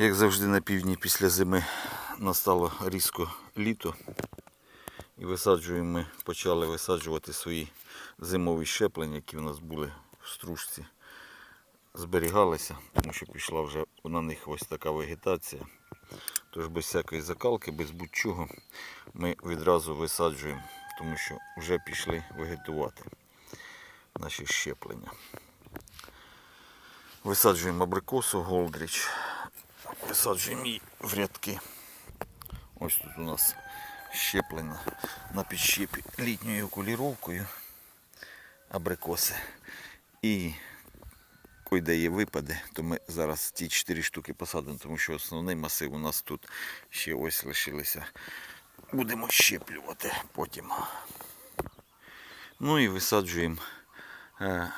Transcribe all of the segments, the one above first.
Як завжди на півдні після зими настало різко літо. І висаджуємо ми, почали висаджувати свої зимові щеплення, які в нас були в стружці. Зберігалися, тому що пішла вже на них ось така вегетація. Тож без всякої закалки, без будь-чого ми відразу висаджуємо, тому що вже пішли вегетувати наші щеплення. Висаджуємо абрикосу Голдріч. Її в рядки. Ось тут у нас щеплення на підщепі літньою окуліровкою абрикоси. І койде є випади, то ми зараз ті 4 штуки посадимо, тому що основний масив у нас тут ще ось лишилися. Будемо щеплювати потім. Ну і висаджуємо е,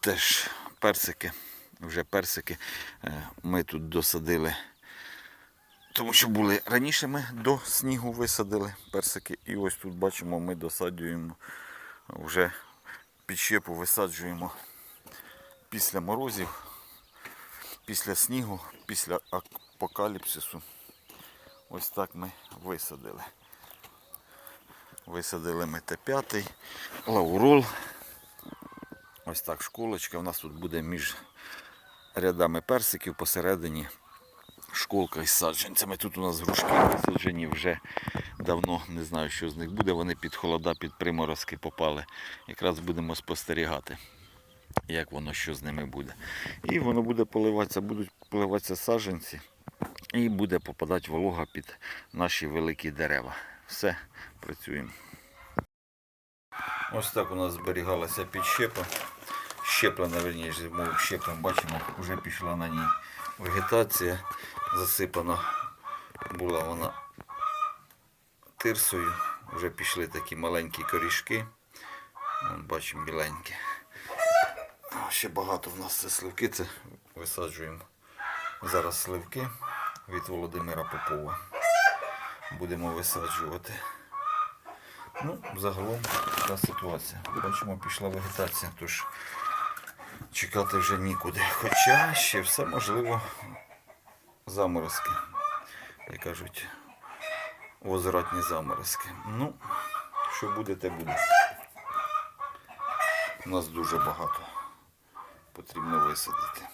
теж персики. Вже персики е, ми тут досадили. Тому що були раніше ми до снігу висадили персики. І ось тут бачимо, ми досаджуємо вже підщепу висаджуємо після морозів, після снігу, після апокаліпсису. Ось так ми висадили. Висадили ми Т5, лаурол. Ось так школочка. У нас тут буде між рядами персиків посередині школка із саджанцями. Тут у нас грушки висаджені вже давно, не знаю, що з них буде. Вони під холода, під приморозки попали. Якраз будемо спостерігати, як воно що з ними буде. І воно буде поливатися, будуть поливатися саджанці і буде попадати волога під наші великі дерева. Все, працюємо. Ось так у нас зберігалася підщепа. Щеплена, верніше, зимовим щеплем, бачимо, вже пішла на ній вегетація. Засипана була вона тирсою. Вже пішли такі маленькі корішки. Бачимо біленькі. Ще багато в нас це сливки. Це висаджуємо зараз сливки від Володимира Попова. Будемо висаджувати. Ну, загалом така ситуація. Бачимо, пішла вегетація, тож чекати вже нікуди. Хоча ще все можливо заморозки. Як кажуть, возвратні заморозки. Ну, що буде, те буде. У нас дуже багато потрібно висадити.